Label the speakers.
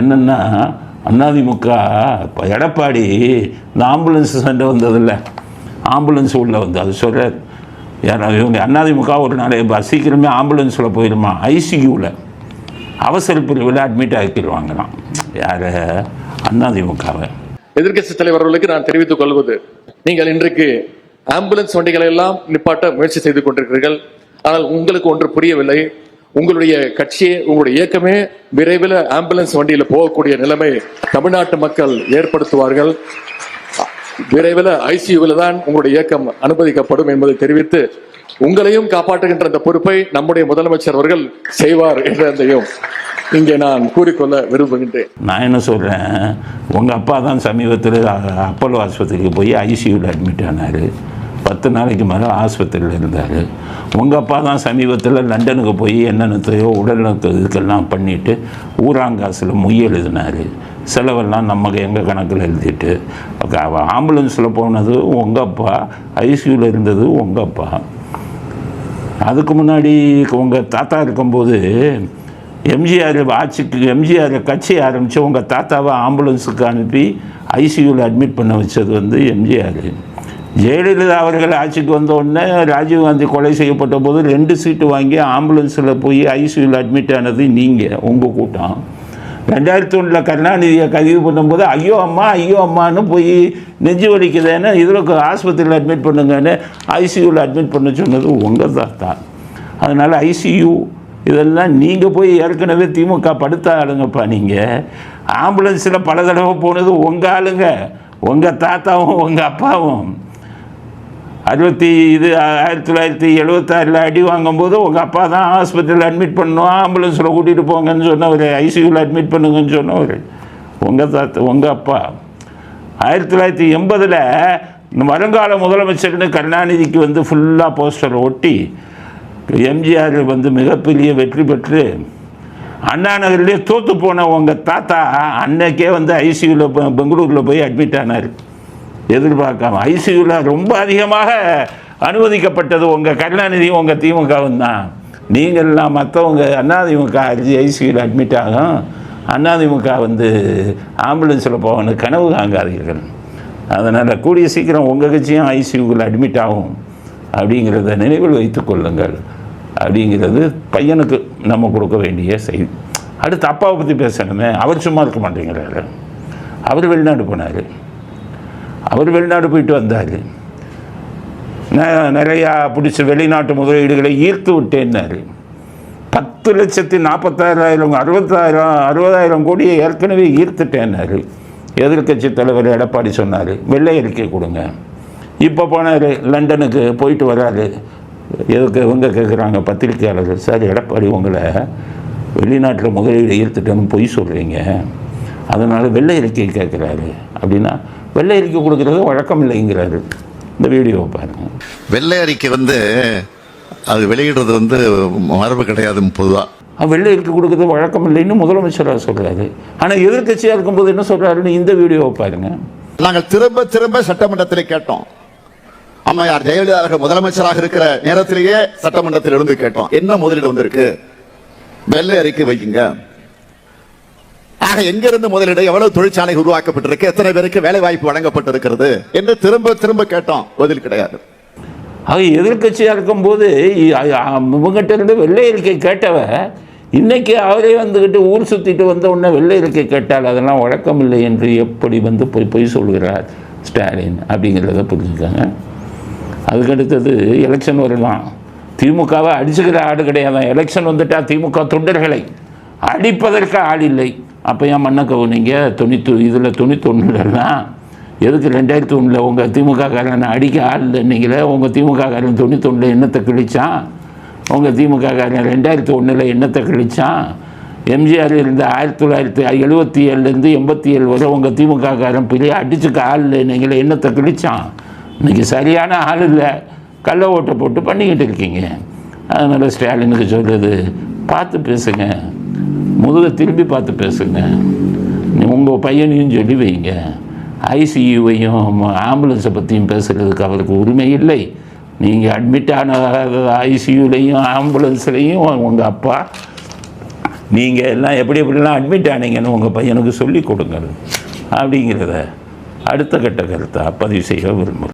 Speaker 1: என்னென்னா அதிமுக இப்போ எடப்பாடி இந்த ஆம்புலன்ஸ் சண்டை வந்ததில்ல. ஆம்புலன்ஸ் உள்ளே வந்து அது சொல்கிறார் யாரா இவங்க அதிமுக ஒரு நாளை சீக்கிரமே ஆம்புலன்ஸில் போயிடுமா ஐசியூவில் அவசர பிரிவில் அட்மிட் ஆக்கிடுவாங்களாம். யார்? அதிமுகவை
Speaker 2: எதிர்க்கட்சி தலைவர்களுக்கு நான் தெரிவித்துக் கொள்வது நீங்கள் இன்றைக்கு ஆம்புலன்ஸ் வண்டிகளை எல்லாம் நிப்பாட்ட முயற்சி செய்து கொண்டிருக்கிறீர்கள். ஆனால் உங்களுக்கு ஒன்று புரியவில்லை. உங்களுடைய கட்சியே உங்களுடைய இயக்கமே விரைவில் ஆம்புலன்ஸ் வண்டியில் போகக்கூடிய நிலைமை தமிழ்நாட்டு மக்கள் ஏற்படுத்துவார்கள். விரைவில் ஐசியூவில் தான் உங்களுடைய இயக்கம் அனுமதிக்கப்படும் என்பதை தெரிவித்து உங்களையும் காப்பாற்றுகின்ற அந்த பொறுப்பை நம்முடைய முதலமைச்சர் அவர்கள் செய்வார் என்றதையும் இங்கே நான் கூறிக்கொள்ள விரும்புகின்றேன்.
Speaker 1: நான் என்ன சொல்கிறேன் உங்கள் அப்பா தான் சமீபத்தில் அப்பல்லோ ஆஸ்பத்திரிக்கு போய் ஐசியூவில் அட்மிட் ஆனார். பத்து நாளைக்கு மேலே ஆஸ்பத்திரியில் இருந்தார். உங்கள் அப்பா தான் சமீபத்தில் லண்டனுக்கு போய் என்னென்னத்தையோ உடல்நலத்து இதுக்கெல்லாம் பண்ணிவிட்டு ஊராங்காசில் மொய் எழுதினார். செலவெல்லாம் நம்ம எங்கள் கணக்கில் எழுதிட்டு. ஆம்புலன்ஸில் போனது உங்கள் அப்பா ஐசியூவில் இருந்தது உங்கள் அப்பா. அதுக்கு முன்னாடி உங்கள் தாத்தா இருக்கும்போது எம்ஜிஆர் ஆட்சிக்கு எம்ஜிஆர் கட்சி ஆரம்பித்து உங்கள் தாத்தாவை ஆம்புலன்ஸுக்கு அனுப்பி ஐசியூவில் அட்மிட் பண்ண வச்சது வந்து எம்ஜிஆர். ஜெயலலிதா அவர்கள் ஆட்சிக்கு வந்த உடனே ராஜீவ்காந்தி கொலை செய்யப்பட்ட போது ரெண்டு சீட்டு வாங்கி ஆம்புலன்ஸில் போய் ஐசியூவில் அட்மிட் ஆனது நீங்கள் உங்கள் கூட்டம். ரெண்டாயிரத்தி ஒன்றில் கருணாநிதியை கைது பண்ணும்போது ஐயோ அம்மா ஐயோ அம்மான்னு போய் நெஞ்சு வலிக்குதுன்னு இதில் ஆஸ்பத்திரியில் அட்மிட் பண்ணுங்கன்னு ஐசியூவில் அட்மிட் பண்ண சொன்னது உங்கள் தாத்தா அதனால் ஐசியூ இதெல்லாம் நீங்கள் போய் ஏற்கனவே திமுக படுத்த ஆளுங்கப்பா நீங்கள் ஆம்புலன்ஸில் பல தடவை போனது உங்கள் ஆளுங்க. உங்கள் தாத்தாவும் உங்கள் அப்பாவும். அறுபத்தி இது ஆயிரத்தி தொள்ளாயிரத்தி எழுபத்தாறில் அடி வாங்கும்போது உங்கள் அப்பா தான் ஆஸ்பத்திரியில் அட்மிட் பண்ணணும் ஆம்புலன்ஸில் கூட்டிகிட்டு போங்கன்னு சொன்னவர் ஐசியூவில் அட்மிட் பண்ணுங்கன்னு சொன்னவர். உங்கள் தாத்தா உங்கள் அப்பா. ஆயிரத்தி தொள்ளாயிரத்தி எண்பதில் வருங்கால முதலமைச்சர்னு கருணாநிதிக்கு வந்து ஃபுல்லாக போஸ்டர் ஒட்டி எம்ஜிஆர் வந்து மிகப்பெரிய வெற்றி பெற்று அண்ணா நகர்லேயே தோற்று போன உங்கள் தாத்தா அன்னைக்கே வந்து ஐசியூவில் பெங்களூரில் போய் அட்மிட் ஆனார். எதிர்பார்க்காம. ஐசியூவில் ரொம்ப அதிகமாக அனுமதிக்கப்பட்டது உங்கள் கருணாநிதி உங்கள் திமுகவும் தான். நீங்கள்லாம் மற்றவங்க அதிமுக ஐசியூவில் அட்மிட் ஆகும். அதிமுக வந்து ஆம்புலன்ஸில் போகணும் கனவு காங்காதீர்கள் அதனால் கூடிய சீக்கிரம் உங்கள் கட்சியும் ஐசியூவில் அட்மிட் ஆகும். அப்படிங்கிறத நினைவில் வைத்து கொள்ளுங்கள். அப்படிங்கிறது பையனுக்கு நம்ம கொடுக்க வேண்டிய செய்தி அடுத்து அப்பாவை பற்றி பேசணுமே. அவர் சும்மா இருக்க மாட்டேங்கிறாரு. அவர் வெளிநாடு போனார். அவர் வெளிநாடு போயிட்டு வந்தார். நிறையா பிடிச்ச வெளிநாட்டு முதலீடுகளை ஈர்த்து விட்டேன்னாரு. பத்து லட்சத்தி நாற்பத்தாயிரம் அறுபத்தாயிரம் அறுபதாயிரம் கோடியை ஏற்கனவே ஈர்த்துட்டேன்னாரு. எதிர்க்கட்சி தலைவர் எடப்பாடி சொன்னார் வெள்ளை அறிக்கை கொடுங்க. இப்போ போனார் லண்டனுக்கு போயிட்டு வராரு. எதுக்கு இவங்க கேட்குறாங்க பத்திரிக்கையாளர்கள் சார் எடப்பாடி உங்களை வெளிநாட்டில் முதலீடு ஈர்த்துட்டேன்னு பொய் சொல்கிறீங்க அதனால் வெள்ளை அறிக்கை கேட்குறாரு அப்படின்னா வெள்ளை அறிக்கை கொடுக்குறது வழக்கம் இல்லைங்கிறாரு இந்த வீடியோவை பாருங்கள்
Speaker 3: வெள்ளை அறிக்கை வந்து அது வெளியிடுறது வந்து மரபு கிடையாது பொதுவாக
Speaker 1: வெள்ளை அறிக்கை கொடுக்குறது வழக்கம் இல்லைன்னு முதலமைச்சராக சொல்கிறாரு ஆனால் எதிர்க்கட்சியாக இருக்கும்போது என்ன சொல்கிறாருன்னு இந்த வீடியோவை பாருங்கள்
Speaker 3: நாங்கள் திரும்ப திரும்ப சட்டமன்றத்தில் கேட்டோம். அம்மையார் ஜெயலலிதா முதலமைச்சராக இருக்கிற நேரத்திலேயே சட்டமன்றத்தில் இருந்து கேட்டோம். என்ன முதலீடு வந்திருக்கு? வெள்ளை அறிக்கை வைக்குங்க ஆக எங்கிருந்து முதலீடு? எவ்வளவு தொழிற்சாலை உருவாக்கப்பட்டிருக்கு? எத்தனை பேருக்கு வேலை வாய்ப்பு வழங்கப்பட்டிருக்கிறது? என்று திரும்ப திரும்ப கேட்டோம். பதில் கிடையாது.
Speaker 1: ஆக எதிர்க்கட்சியாக இருக்கும்போது இ- இவங்ககிட்ட இருந்து வெள்ளை இருக்கை கேட்டவ இன்னைக்கு அவரே வந்துக்கிட்டு ஊர் சுற்றிட்டு வந்த உடனே வெள்ளை இருக்கை கேட்டால் அதெல்லாம் வழக்கம் இல்லை என்று எப்படி வந்து பொய் பொய் சொல்கிறார் ஸ்டாலின் அப்படிங்கிறத புரிஞ்சுக்காங்க. அதுக்கடுத்தது எலெக்ஷன் வரலாம். திமுகவை அடிச்சுக்கிற ஆடு கிடையாது. எலெக்ஷன் வந்துட்டால் திமுக தொண்டர்களை அடிப்பதற்கு ஆள் இல்லை. அப்போ ஏன் மன்னக்கவு நீங்கள் தொண்ணூத்தி இதில் தொண்ணூத்தொன்னுலாம் எதுக்கு ரெண்டாயிரத்தி ஒன்றில் உங்கள் திமுக காரனை அடிக்க ஆள் இல்லைன்னீங்களே? உங்கள் திமுக காரன் தொண்ணூத்தொன்னில் என்னத்தை கிழிச்சான்? உங்கள் திமுக காரன் ரெண்டாயிரத்தி ஒன்றில் என்னத்தை கிழிச்சான்? எம்ஜிஆர் இருந்த ஆயிரத்தி தொள்ளாயிரத்தி எழுபத்தி ஏழுலேருந்து எண்பத்தி ஏழு வரை உங்கள் திமுக காரன் பெரிய அடிச்சுக்க ஆள் இல்லைன்னீங்களே என்னத்தை கிழிச்சான்? இன்னைக்கு சரியான ஆள் இல்லை. கள்ள ஓட்டை போட்டு பண்ணிக்கிட்டு இருக்கீங்க. அதனால் ஸ்டாலினுக்கு சொல்கிறது பார்த்து பேசுங்க. முதுக திரும்பி பார்த்து பேசுங்க. உங்கள் பையனையும் சொல்லி வைங்க. ஐசியூவையும் ஆம்புலன்ஸை பற்றியும் பேசுகிறதுக்கு அவருக்கு உரிமை இல்லை. நீங்கள் அட்மிட் ஆன ஐசியூலையும் ஆம்புலன்ஸ்லேயும் உங்கள் அப்பா நீங்கள் எல்லாம் எப்படி எப்படிலாம் அட்மிட் ஆனீங்கன்னு உங்கள் பையனுக்கு சொல்லி கொடுங்க அப்படிங்கிறத அடுத்த கட்ட கருத்தை பதிவு செய்ய விரும்புகிறேன்.